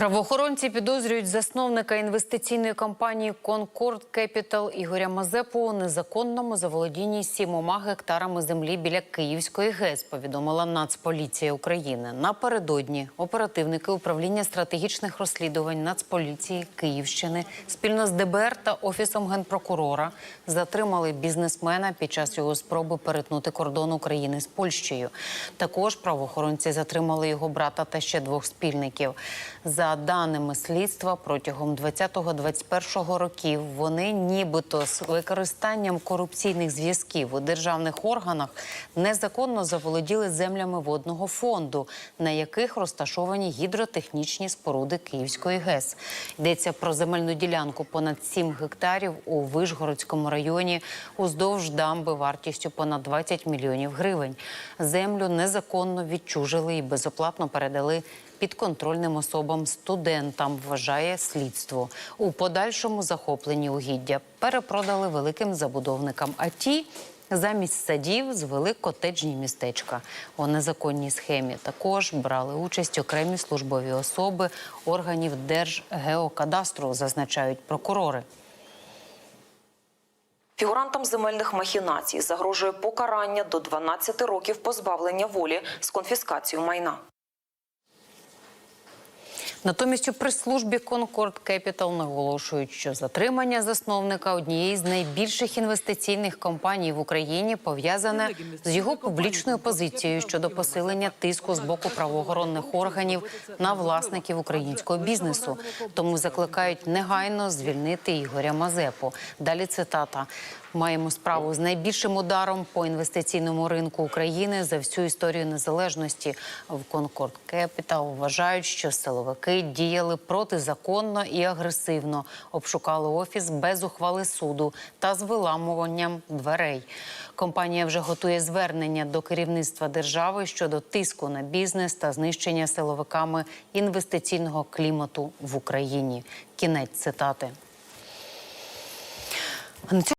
Правоохоронці підозрюють засновника інвестиційної компанії Concord Capital Ігоря Мазепу у незаконному заволодінні сімома гектарами землі біля Київської ГЕС. Повідомила Нацполіція України. Напередодні оперативники управління стратегічних розслідувань Нацполіції Київщини спільно з ДБР та офісом генпрокурора затримали бізнесмена під час його спроби перетнути кордон України з Польщею. Також правоохоронці затримали його брата та ще двох спільників. За даними слідства, протягом 20-21 років вони нібито з використанням корупційних зв'язків у державних органах незаконно заволоділи землями водного фонду, на яких розташовані гідротехнічні споруди Київської ГЕС. Йдеться про земельну ділянку понад 7 гектарів у Вишгородському районі уздовж дамби вартістю понад 20 мільйонів гривень. Землю незаконно відчужили і безоплатно передали підконтрольним особам студентам, вважає слідство. У подальшому захоплені угіддя перепродали великим забудовникам. А ті замість садів звели котеджні містечка. У незаконній схемі також брали участь окремі службові особи органів Держгеокадастру, зазначають прокурори. Фігурантам земельних махінацій загрожує покарання до 12 років позбавлення волі з конфіскацією майна. Натомість у прес-службі Concord Capital наголошують, що затримання засновника однієї з найбільших інвестиційних компаній в Україні пов'язане з його публічною позицією щодо посилення тиску з боку правоохоронних органів на власників українського бізнесу. Тому закликають негайно звільнити Ігоря Мазепу. Далі цитата. Маємо справу з найбільшим ударом по інвестиційному ринку України за всю історію незалежності. В Concord Capital вважають, що силовики діяли протизаконно і агресивно, обшукали офіс без ухвали суду та з виламуванням дверей. Компанія вже готує звернення до керівництва держави щодо тиску на бізнес та знищення силовиками інвестиційного клімату в Україні. Кінець цитати.